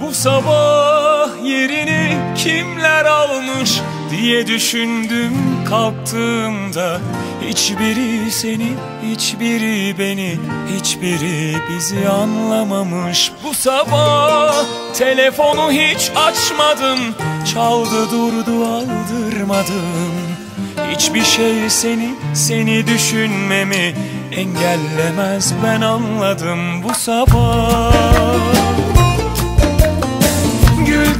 Bu sabah yerini kimler almış diye düşündüm kalktığımda. Hiçbiri seni, hiçbiri beni, hiçbiri bizi anlamamış. Bu sabah telefonu hiç açmadım Çaldı durdu aldırmadım. Hiçbir şey seni, seni düşünmemi engellemez ben anladım. Bu sabah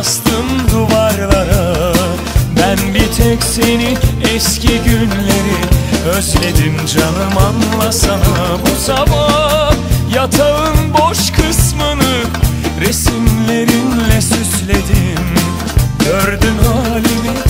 Yazdım astım duvarlara. Ben bir tek seni eski günleri Özledim canım anlasana. Bu sabah yatağın boş kısmını Resimlerinle süsledim. Gördün halimi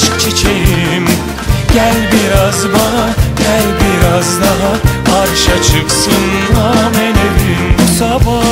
aşk çiçeğim. Gel biraz bana gel biraz daha. Arşa çıksın amen amenevim sabah